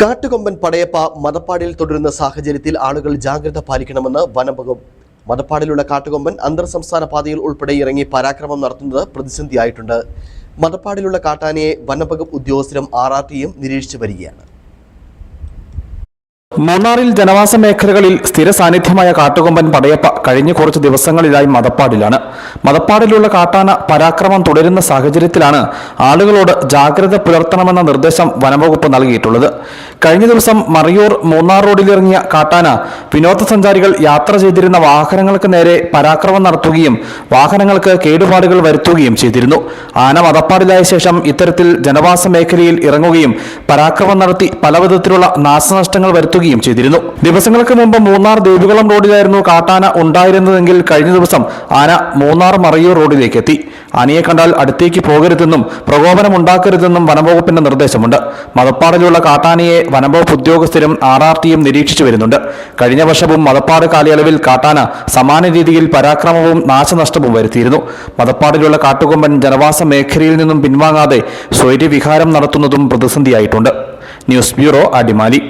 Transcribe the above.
കാട്ടുകൊമ്പൻ പടയപ്പ മതപ്പാടിൽ തുടരുന്ന സാഹചര്യത്തിൽ ആളുകൾ ജാഗ്രത പാലിക്കണമെന്ന് വനംവകുപ്പ് മതപ്പാടിലുള്ള കാട്ടുകൊമ്പൻ അന്തർ സംസ്ഥാന പാതയിൽ ഉൾപ്പെടെ ഇറങ്ങി പരാക്രമം നടത്തുന്നത് പ്രതിസന്ധിയായിട്ടുണ്ട്. മതപ്പാടിലുള്ള കാട്ടാനയെ വനംവകുപ്പ് ഉദ്യോഗസ്ഥരും ആർ ആർ ടിയും നിരീക്ഷിച്ചു വരികയാണ്. മൂന്നാറിൽ ജനവാസ മേഖലകളിൽ സ്ഥിര സാന്നിധ്യമായ കാട്ടുകൊമ്പൻ പടയപ്പ കഴിഞ്ഞ കുറച്ച് ദിവസങ്ങളിലായി മതപ്പാടിലാണ്. മതപ്പാടിലുള്ള കാട്ടാന പരാക്രമം തുടരുന്ന സാഹചര്യത്തിലാണ് ആളുകളോട് ജാഗ്രത പുലർത്തണമെന്ന നിർദ്ദേശം വനംവകുപ്പ് നൽകിയിട്ടുള്ളത്. കഴിഞ്ഞ ദിവസം മറിയൂർ മൂന്നാർ റോഡിലിറങ്ങിയ കാട്ടാന വിനോദസഞ്ചാരികൾ യാത്ര ചെയ്തിരുന്ന വാഹനങ്ങൾക്ക് നേരെ പരാക്രമം നടത്തുകയും വാഹനങ്ങൾക്ക് കേടുപാടുകൾ വരുത്തുകയും ചെയ്തിരുന്നു. ആന മതപ്പാടിലായ ശേഷം ഇത്തരത്തിൽ ജനവാസ മേഖലയിൽ ഇറങ്ങുകയും പരാക്രമം നടത്തി പലവിധത്തിലുള്ള നാശനഷ്ടങ്ങൾ വരുത്തുകയും ചെയ്തിരുന്നു. ദിവസങ്ങൾക്ക് മുമ്പ് മൂന്നാർ ദേവികുളം റോഡിലായിരുന്നു കാട്ടാന ഉണ്ടായിരുന്നതെങ്കിൽ കഴിഞ്ഞ ദിവസം ആന മൂന്നാർ മറയൂർ റോഡിലേക്ക് എത്തി ആനയെ കണ്ടാൽ അടുത്തേക്ക് പോകരുതെന്നും പ്രകോപനം ഉണ്ടാക്കരുതെന്നും വനംവകുപ്പിന്റെ നിർദ്ദേശമുണ്ട്. മതപ്പാടിലുള്ള കാട്ടാനയെ വനംവകുപ്പ് ഉദ്യോഗസ്ഥരും ആർ ആർ ടിയും നിരീക്ഷിച്ചു വരുന്നുണ്ട്. കഴിഞ്ഞ വർഷവും മതപ്പാട് കാലയളവിൽ കാട്ടാന സമാന രീതിയിൽ പരാക്രമവും നാശനഷ്ടവും വരുത്തിയിരുന്നു. മതപ്പാടിലുള്ള കാട്ടുകൊമ്പൻ ജനവാസ മേഖലയിൽ നിന്നും പിൻവാങ്ങാതെ സ്വൈര്യവിഹാരം നടത്തുന്നതും പ്രതിസന്ധിയായിട്ടുണ്ട്. News bureau Adimali.